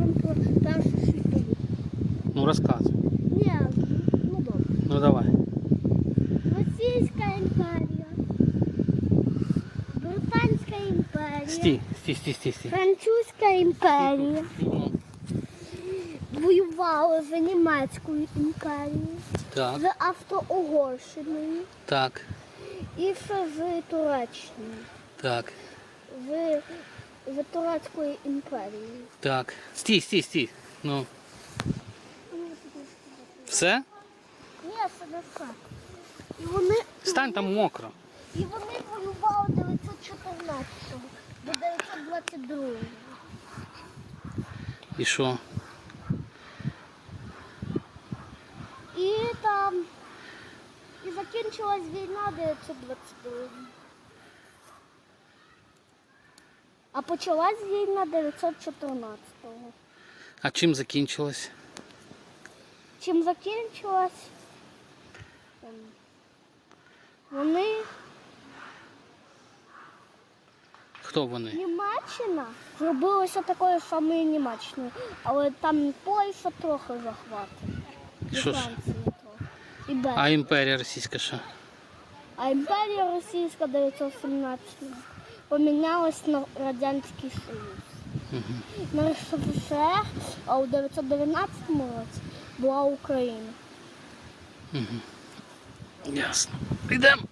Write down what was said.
розкажемо про Першу світову. Ну розказуй. Ні, ну добре. Ну давай. Російська імперія, Британська імперія, Стій, стій, стій, стій, стій. Французька імперія воювали за Німецькою імперією, Так, з Австро-Угорщиною так, і ще з Туреччиною, так, з, з Турецькою імперією. так. Стій, стій, стій. Ну. Все? Ні, це не так. І вони, Стань там мокро. і вони воювали 914 до 922. І що? І там і закінчилась війна 922. А почалась війна 914-го. А чим закінчилось? Чим закінчилась? Вони, Хто вони? Німеччина, зробилася такою самою Німеччиною, але там Польща трохи захватила. І Що ж? Франція трохи. І Бельгія. А імперія російська що? А імперія Російська 917 помінялась на Радянський Союз. На СССР, а у 919 році була Україна. Ясно. Підемо.